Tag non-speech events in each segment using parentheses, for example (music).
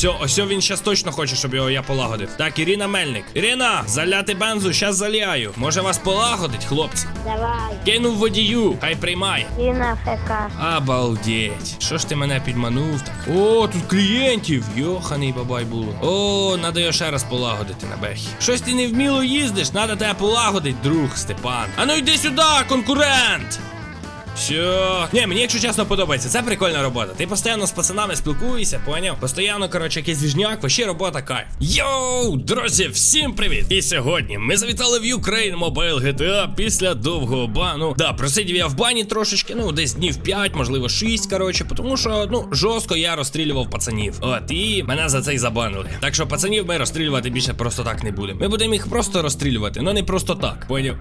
Все, ось він щас точно хоче, щоб його я полагодив. Так, Ірина Мельник. Ірина, заляти бензу, щас заляю. Може вас полагодить, хлопці? Давай. Кинув водію, хай приймає. І на ФК. Обалдеть. Що ж ти мене підманув так? О, тут клієнтів. Йоханий бабай було. О, надо його ще раз полагодити на бехі. Щось ти невміло їздиш, надо тебе полагодить, друг Степан. А ну йди сюди, конкурент! Що? Ні, мені, якщо чесно, подобається. Це прикольна робота. Ти постійно з пацанами спілкуєшся, поняв? Постійно, коротше, якийсь двіжняк, вообще робота кайф. Йоу, друзі, всім привіт! І сьогодні ми завітали в Ukraine Mobile GTA після довгого бану. Да, просидів я в бані трошечки, ну, десь днів 5, можливо, 6, коротше, тому що, ну, жорстко я розстрілював пацанів. От, і мене за це й забанили. Так що пацанів ми розстрілювати більше просто так не будемо. Ми будемо їх просто розстрілювати, ну не просто так. Поняв?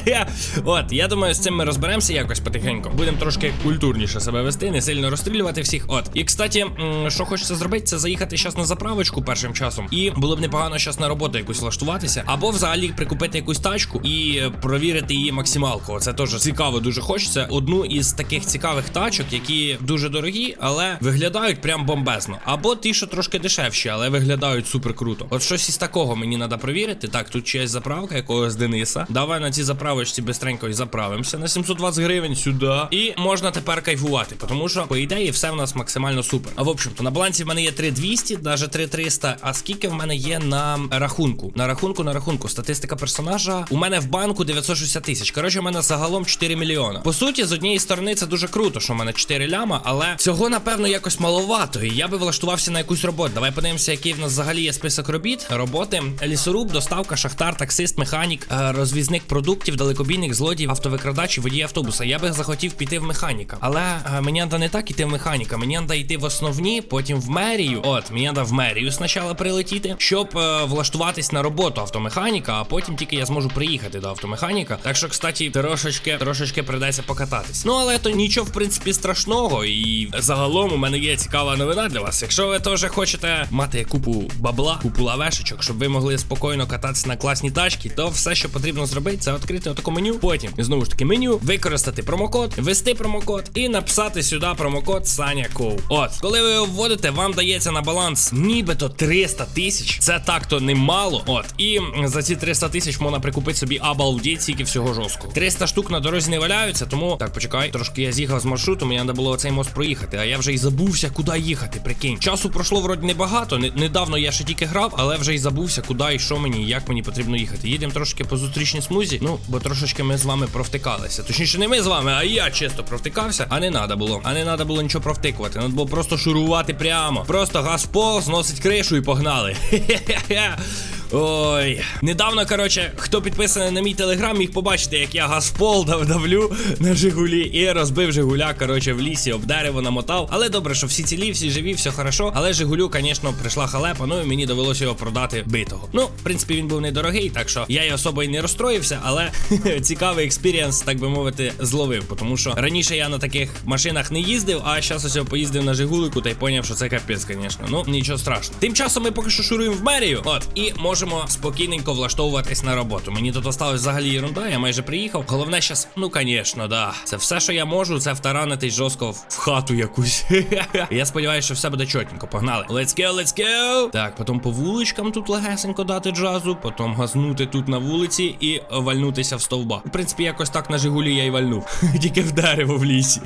(laughs) От, я думаю, з цим ми розберемося якось потихеньку. Будемо трошки культурніше себе вести, не сильно розстрілювати всіх. От. І кстати, що хочеться зробити, це заїхати зараз на заправочку першим часом. І було б непогано зараз на роботу якусь влаштуватися, або взагалі прикупити якусь тачку і провірити її максималку. Це теж цікаво, дуже хочеться. Одну із таких цікавих тачок, які дуже дорогі, але виглядають прям бомбезно. Або ті, що трошки дешевші, але виглядають супер круто. От щось із такого мені треба провірити. Так, тут чиясь заправка якогось Дениса. Давай на цій заправочці бистренько і заправимося на 720 гривень сюди. І можна тепер кайфувати, тому що, по ідеї, все в нас максимально супер. А в общем-то, на балансі в мене є 3200, навіть 3300. А скільки в мене є на рахунку? На рахунку, на рахунку. Статистика персонажа. У мене в банку 960 тисяч. Коротше, у мене загалом 4 мільйона. По суті, з однієї сторони, це дуже круто, що в мене 4 ляма, але цього, напевно, якось маловато. І я би влаштувався на якусь роботу. Давай подивимося, який в нас взагалі є список робіт. Роботи: лісоруб, доставка, шахтар, таксист, механік, е, розвізник продуктів, далекобійник, злодій, автовикрадач і водій автобуса. Я би захотів піти в механіка. Але е, мені треба не так іти в механіка, мені треба йти в основні, потім в мерію. От, мені треба в мерію спочатку прилетіти, щоб е, влаштуватись на роботу автомеханіка, а потім тільки я зможу приїхати до автомеханіка. Так що, кстати, трошечки, трошечки придеться покататись. Ну але то нічого, в принципі, страшного. І загалом у мене є цікава новина для вас. Якщо ви теж хочете мати купу бабла, купу лавешечок, щоб ви могли спокійно кататися на класній тачці, то все, що потрібно зробити, це відкрити отаке меню. Потім знову ж таки меню, використати промокод, ввести промокод і написати сюди промокод Саня. От, коли ви його вводите, вам дається на баланс нібито 300 тисяч. Це так-то немало. От, і за ці 300 тисяч можна прикупити собі обалдеть стільки всього жорсткого. 300 штук на дорозі не валяються, тому так почекай. Трошки я з'їхав з маршруту, мені треба було цей мост проїхати. А я вже й забувся, куди їхати. Прикинь. Часу пройшло вроді небагато. Недавно я ще тільки грав, але вже й забувся, куди і що мені, як мені потрібно їхати. Їдемо трошки по зустрічній смузі. Ну, бо трошечки ми з вами провтикалися. Точніше, не ми з вами, а я чисто провтикався. А не надо було. А не треба було нічого провтикувати. Надо було просто шурувати прямо. Просто газ пол, зносить кришу і погнали. (laughs) Хе-хе-хе. Ой, недавно, коротше, хто підписаний на мій телеграм, міг побачити, як я газ в дав давлю на Жигулі і розбив Жигуля, коротше, в лісі об дерево намотав. Але добре, що всі цілі, всі живі, все хорошо. Але Жигулю, звісно, прийшла халепа, ну і мені довелося його продати битого. Ну, в принципі, він був недорогий, так що я й особо й не розстроївся, але (laughs) цікавий експірієнс, так би мовити, зловив. Тому що раніше я на таких машинах не їздив, а зараз ось я поїздив на Жигулику та й поняв, що це капець, звісно. Ну, нічого страшного. Тим часом ми поки що шуруємо в мерію. От, і можемо спокійненько влаштовуватись на роботу. Мені тут осталось взагалі ерунда, я майже приїхав. Головне щас, ну звісно, да. Це все, що я можу, це втаранитись жорстко в хату якусь. (laughs) я сподіваюся, що все буде чотенько. Погнали. Let's go, let's go! Так, потім по вуличкам тут легесенько дати джазу, потім газнути тут на вулиці і вальнутися в стовба. В принципі, якось так на Жигулі я й вальнув. (laughs) Тільки в дерево в лісі.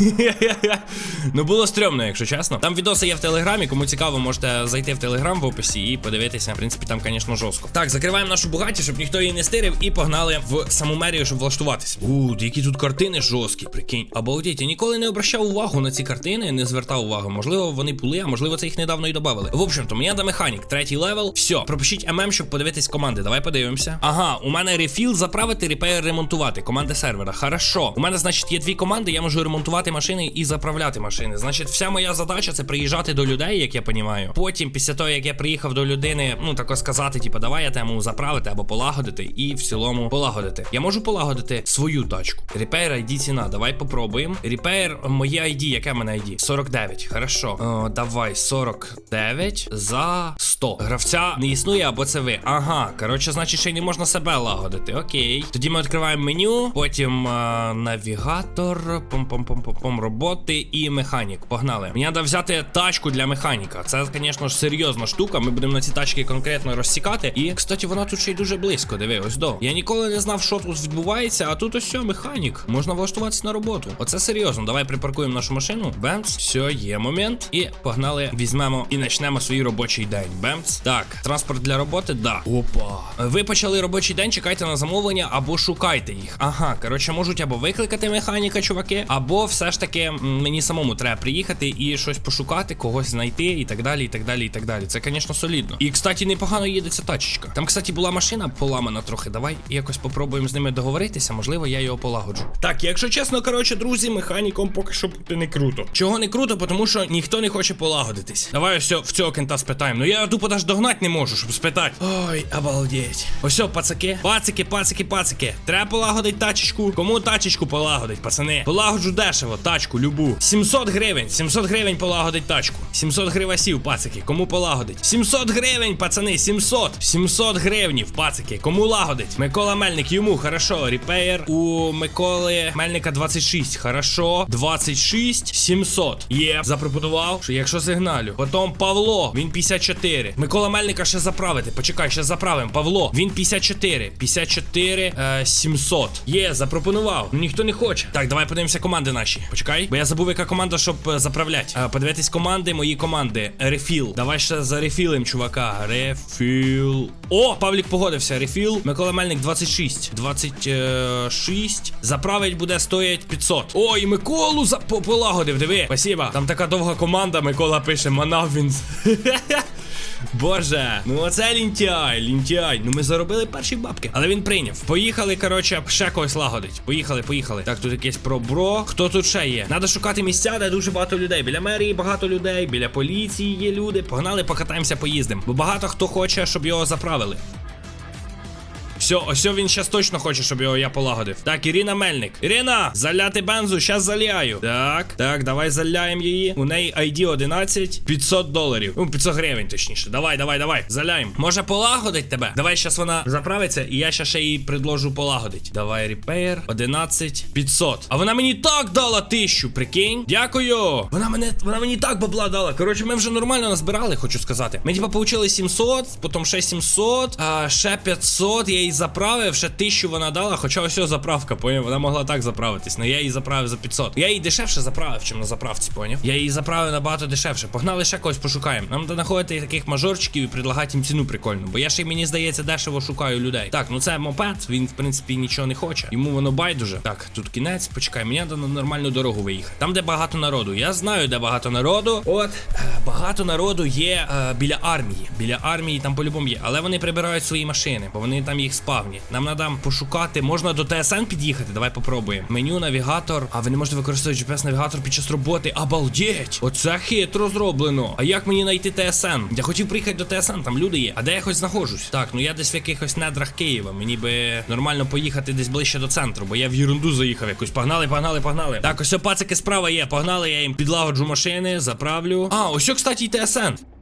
(laughs) ну було стрьомно, якщо чесно. Там відоси є в телеграмі. Кому цікаво, можете зайти в телеграм в описі і подивитися. В принципі, там, звісно, жорстко. Так, закриваємо нашу бугаті, щоб ніхто її не стирив, і погнали в саму мерію, щоб влаштуватися. У, які тут картини жорсткі, прикинь. Обалдеть, я ніколи не обращав увагу на ці картини, не звертав увагу. Можливо, вони були, а можливо, це їх недавно і додавали. В общем-то, мені до механік, третій левел. Все, пропишіть ММ, щоб подивитись команди. Давай подивимося. Ага, у мене рефіл заправити, репейр ремонтувати. Команди сервера. Хорошо. У мене, значить, є дві команди, я можу ремонтувати машини і заправляти машини. Значить, вся моя задача це приїжджати до людей, як я понімаю. Потім, після того, як я приїхав до людини, ну тако сказати, типу, давай я тему заправити або полагодити, і в цілому полагодити. Я можу полагодити свою тачку. Repair ID ціна. Давай попробуємо. Repair, моє ID, яке в мене ID? 49. Хорошо. О, давай 49 за 100. Гравця не існує, або це ви. Ага, коротше, значить, ще й не можна себе лагодити. Окей. Тоді ми відкриваємо меню, потім е, навігатор. Пом-пом-пом-пом. Попом роботи і механік. Погнали. Мені треба взяти тачку для механіка. Це, звісно ж, серйозна штука. Ми будемо на ці тачки конкретно розсікати. І, кстати, вона тут ще й дуже близько. Диви, ось до. Я ніколи не знав, що тут відбувається, а тут ось механік. Можна влаштуватися на роботу. Оце серйозно. Давай припаркуємо нашу машину. Бемц, все, є момент. І погнали, візьмемо і почнемо свій робочий день. Бемц. Так, транспорт для роботи, да. Опа. Ви почали робочий день, чекайте на замовлення або шукайте їх. Ага, коротше, можуть або викликати механіка, чуваки, або все ж таки мені самому треба приїхати і щось пошукати, когось знайти і так далі, і так далі, і так далі. Це, звісно, солідно. І, кстати, непогано їде ця тачечка. Там, кстати, була машина поламана трохи. Давай якось попробуємо з ними договоритися. Можливо, я його полагоджу. Так, якщо чесно, коротше, друзі, механіком поки що бути не круто. Чого не круто? Тому що ніхто не хоче полагодитись. Давай ось в цього кента спитаємо. Ну я тупо аж догнати не можу, щоб спитати. Ой, обалдеть. Ось, пацаки, пацики, пацики, пацики. Треба полагодить тачечку. Кому тачечку полагодить, пацани? Полагоджу дешево, тачку, любу. 700 гривень. 700 гривень полагодить тачку. 700 гривасів, пацики. Кому полагодить? 700 гривень, пацани, 700. 700 700 гривнів, пацики. Кому лагодить? Микола Мельник, йому, хорошо. Репеєр у Миколи Мельника 26. Хорошо. 26, 700. Є. Запропонував, що якщо сигналю. Потім Павло, він 54. Микола Мельника ще заправити. Почекай, ще заправимо. Павло, він 54. 54, е, 700. Є, запропонував. Ну ніхто не хоче. Так, давай подивимося команди наші. Почекай. Бо я забув, яка команда, щоб е, заправляти. Е, подивитись команди, мої команди. Рефіл. Давай ще зарефілим, чувака. Рефіл. О, Павлік погодився. Рефіл. Микола Мельник 26. 26. Заправить буде стоять 500. О, і Миколу за... полагодив. Диви. Спасибо. Там така довга команда. Микола пише Манав він. (laughs) Боже, ну оце лінтяй, лінтяй. Ну ми заробили перші бабки. Але він прийняв. Поїхали, коротше, ще когось лагодить. Поїхали, поїхали. Так, тут якесь пробро. Хто тут ще є? Надо шукати місця, де дуже багато людей. Біля мерії багато людей, біля поліції є люди. Погнали, покатаємося, поїздимо. Бо багато хто хоче, щоб його заправили. Все, ось він щас точно хоче, щоб його я полагодив. Так, Ірина Мельник. Ірина, заляти бензу, щас заляю. Так, так, давай заляємо її. У неї ID 11, 500 доларів. Ну, 500 гривень, точніше. Давай, давай, давай. Заляємо. Може полагодить тебе? Давай щас вона заправиться, і я ще їй предложу полагодить. Давай, репейр, 11, 500. А вона мені так дала тисячу, прикинь. Дякую. Вона мене, вона мені так бабла дала. Коротше, ми вже нормально назбирали, хочу сказати. Ми типа получили 700, потім ще 700, а ще 500. Я їй заправив, ще 1000 вона дала. Хоча ось заправка, поняв? Вона могла так заправитись. але я її заправив за 500. Я її дешевше заправив, чим на заправці, поняв? Я її заправив набагато дешевше. Погнали ще когось пошукаємо. Нам треба знаходити таких мажорчиків і предлагати їм ціну прикольну. Бо я ще мені здається дешево шукаю людей. Так, ну це мопед, він в принципі нічого не хоче. Йому воно байдуже. Так, тут кінець, почекай, мені треба на нормальну дорогу виїхати. Там, де багато народу. Я знаю, де багато народу. От е, багато народу є е, біля армії. Біля армії там по-любому є. Але вони прибирають свої машини, бо вони там їх спавні. Нам треба пошукати. Можна до ТСН під'їхати. Давай попробуємо. Меню, навігатор. А ви не можете використовувати GPS-навігатор під час роботи. Обалдеть! Оце хитро зроблено. А як мені знайти ТСН? Я хотів приїхати до ТСН, там люди є. А де я хоч знаходжусь? Так, ну я десь в якихось недрах Києва. Мені би нормально поїхати десь ближче до центру, бо я в ерунду заїхав якусь. Погнали, погнали, погнали. Так, ось пацики справа є. Погнали, я їм підлагоджу машини, заправлю. А, ось, кстати, і ТСН.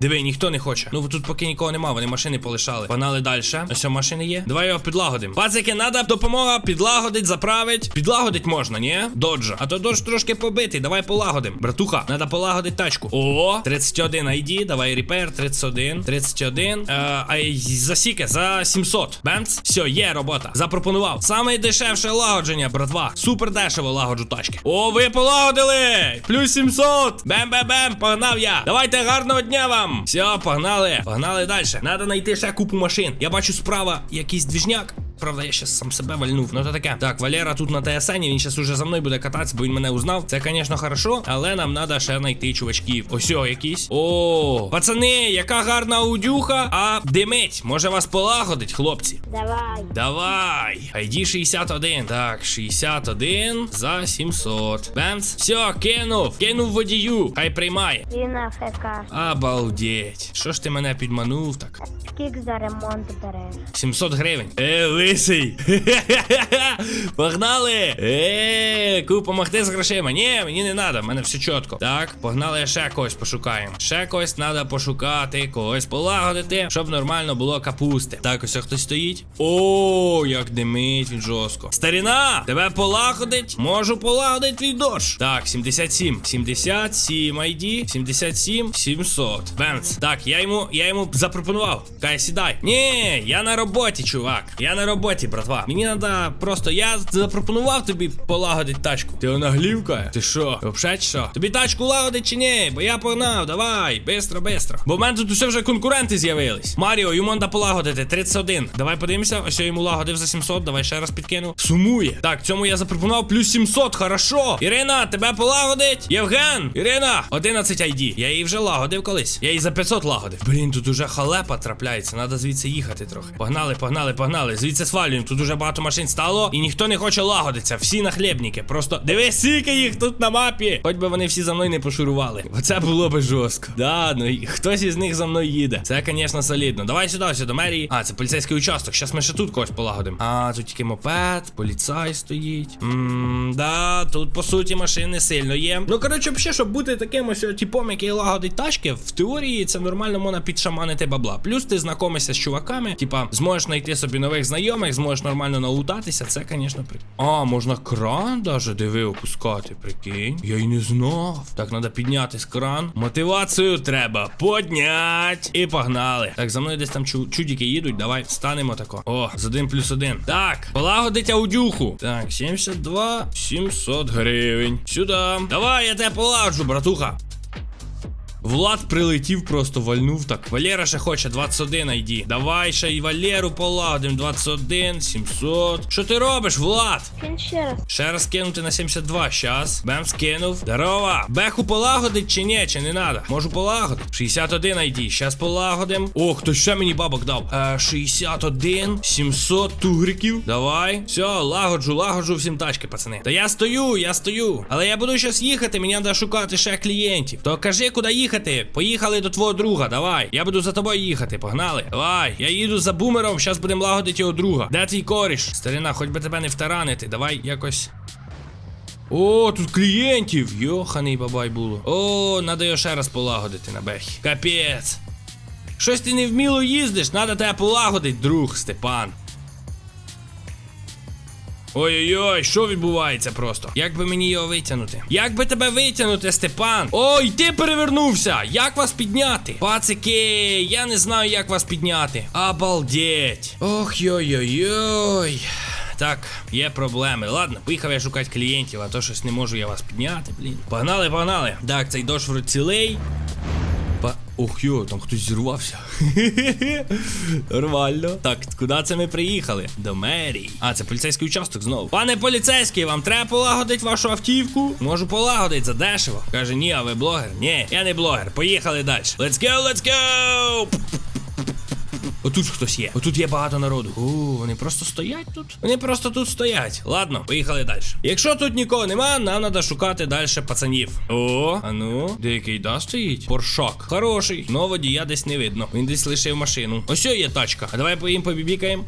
Диви, ніхто не хоче. Ну тут поки нікого нема, вони машини полишали. Погнали далі. Ось машини є. Давай його підлагодимо. Пацики, надо допомога, підлагодить, заправить. Підлагодить можна, ні? Доджа. А то додж трошки побитий. Давай полагодим. Братуха, надо полагодить тачку. О, 31 ID, давай репер, 31, 31. Е, а й засіки за 700. Бемц. Все, є робота. Запропонував. Саме дешевше лагодження, братва. Супер дешево лагоджу тачки. О, ви полагодили! Плюс 700. Бем-бем-бем, погнав я. Давайте гарного дня вам. Все, погнали. Погнали далі. Надо знайти ще купу машин. Я бачу справа якийсь двіжняк. Правда, я щас сам себе вальнув. Ну то таке. Так, Валера тут на ТСН, він щас уже за мною буде кататися, бо він мене узнав. Це, звісно, хорошо, але нам треба ще знайти чувачків. Ось о, якісь. О, пацани, яка гарна аудюха. А димить. Може вас полагодить, хлопці? Давай. Давай. ID 61. Так, 61 за 700. Бемс. Все, кинув. Кинув водію. Хай приймає. І на ФК. Обалдеть. Що ж ти мене підманув так? Скільки за ремонт береш? 700 гривень. Е, лисий. (laughs) Погнали! Е, ку помогти з грошима. Ні, мені не треба, мене все чітко. Так, погнали ще когось пошукаємо. Ще когось треба пошукати, когось полагодити, щоб нормально було капусти. Так, ось хтось стоїть. О, як димить він жорстко. Старіна, тебе полагодить? Можу полагодити твій дощ. Так, 77. 77 ID, 77, 700. Бенц. Так, я йому, я йому запропонував. Кай, сідай. Ні, я на роботі, чувак. Я на роботі, братва. Мені треба просто. Я запропонував тобі полагодити тачку. Ти онаглівка? Ти що? Вообще що? Тобі тачку лагодить чи ні? Бо я погнав, давай, бистро, бистро. Бо в мене тут усе вже конкуренти з'явились. Маріо, йому треба полагодити 31. Давай подивимося. Ось я йому лагодив за 700. Давай ще раз підкину. Сумує. Так, цьому я запропонував плюс 700. Хорошо. Ірина, тебе полагодить? Євген! Ірина! 11 ID. Я її вже лагодив колись. Я її за 500 лагодив. Блін, тут уже халепа трапляється. Надо звідси їхати трохи. Погнали, погнали, погнали. Звідси свалюємо. Тут уже багато машин стало. І ніхто не хоче лагодитися. Всі нахлебники. Просто дивись, скільки їх тут на мапі. Хоч би вони всі за мною не пошурували. Оце було би жорстко. Да, ну і хтось із них за мною їде. Це, звісно, солідно. Давай сюди, сюди до мерії. А, це поліцейський участок. Щас ми ще тут когось полагодимо. А, тут тільки мопед, поліцай стоїть. Ммм, да, тут по суті машин не сильно є. Ну, коротше, взагалі, щоб бути таким ось типом, який лагодить тачки, в теорії це нормально можна підшаманити бабла. Плюс ти знайомишся з чуваками, типа, зможеш знайти собі нових знайомих, зможеш нормально налутатися. Це, звісно, при. А, можна кран даже диви опускати, прикинь. Я й не знав. Так, треба підняти кран. Мотивацію треба поднять. І погнали. Так, за мною десь там чу чудики їдуть. Давай станемо тако. О, з один плюс один. Так, полагодить аудюху. Так, 72, 700 гривень. Сюди. Давай, я тебе полагоджу, братуха. Влад прилетів, просто вальнув так. Валера ще хоче 21 ID. Давай ще й Валеру полагодим. 21, 700. Що ти робиш, Влад? Він ще раз. Ще раз кинути на 72. Щас. Бем скинув. Здорово. Беху полагодить чи ні, чи не надо? Можу полагодити. 61 ID. Щас полагодим. О, хтось ще мені бабок дав. Е, 61, 700 тугриків. Давай. Все, лагоджу, лагоджу всім тачки, пацани. Та я стою, я стою. Але я буду щас їхати, мені треба шукати ще клієнтів. То кажи, куди їхати. Поїхали до твого друга. Давай. Я буду за тобою їхати. Погнали. Давай. Я їду за бумером, щас будемо лагодити його друга. Де твій коріш? Старина, хоч би тебе не втаранити. Давай якось. О, тут клієнтів! Йоханий бабай було. О, надо його ще раз полагодити на бехі. Капець. Щось ти невміло їздиш, надо тебе полагодить, друг Степан. Ой-ой-ой, що відбувається просто? Як би мені його витягнути? Як би тебе витягнути, Степан? Ой, ти перевернувся! Як вас підняти? Пацики, я не знаю, як вас підняти. Обалдеть. Ох, йой-йой-йой. Так, є проблеми. Ладно, поїхав я шукати клієнтів, а то щось не можу я вас підняти, блін. Погнали, погнали. Так, цей дощ вроде цілий. Ох йо, там хтось зірвався. (laughs) Нормально. Так, куди це ми приїхали? До мерії. А, це поліцейський участок знову. Пане поліцейський, вам треба полагодити вашу автівку? Можу полагодити за дешево. Каже, ні, а ви блогер? Ні, я не блогер. Поїхали далі. Let's go, let's go! Отут хтось є. Отут є багато народу. У, вони просто стоять тут. Вони просто тут стоять. Ладно, поїхали далі. Якщо тут нікого нема, нам треба шукати далі пацанів. О, а ну, деякий да стоїть. Поршак. Хороший. Но водія десь не видно. Він десь лишив машину. Ось є тачка. А давай поїм побібікаємо.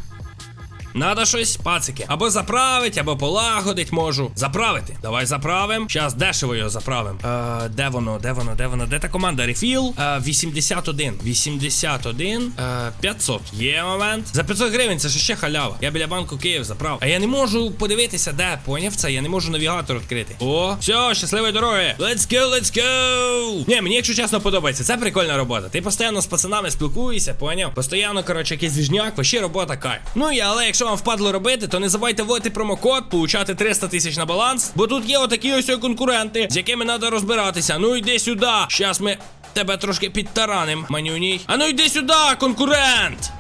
Надо щось, пацики. Або заправить, або полагодить можу. Заправити. Давай заправим. Щас дешево його заправим. Е, де воно? Де воно? Де воно? Де та команда? Рефіл? Е, 81. 81. Е, 500. Є момент. За 500 гривень це ж ще халява. Я біля банку Київ заправ. А я не можу подивитися, де. Поняв це? Я не можу навігатор відкрити. О, все, щасливої дороги. Let's go, let's go. Ні, мені, якщо чесно, подобається. Це прикольна робота. Ти постійно з пацанами спілкуєшся, поняв? Постійно, коротше, якийсь двіжняк, вообще робота кайф. Ну і але якщо вам впадло робити, то не забувайте вводити промокод, получати 300 тисяч на баланс. Бо тут є отакі ось конкуренти, з якими треба розбиратися. Ну йди сюди. Щас ми тебе трошки підтараним, манюній. А ну йди сюди, конкурент!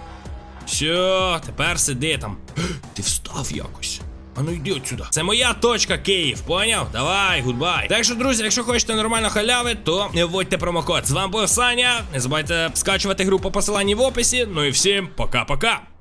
Все, тепер сиди там. (gasps) Ти встав якось. А ну йди отсюда. Це моя точка Київ, поняв? Давай, гудбай. Так що, друзі, якщо хочете нормально халяви, то не вводьте промокод. З вами був Саня. Не забувайте скачувати гру по посиланні в описі. Ну і всім пока-пока.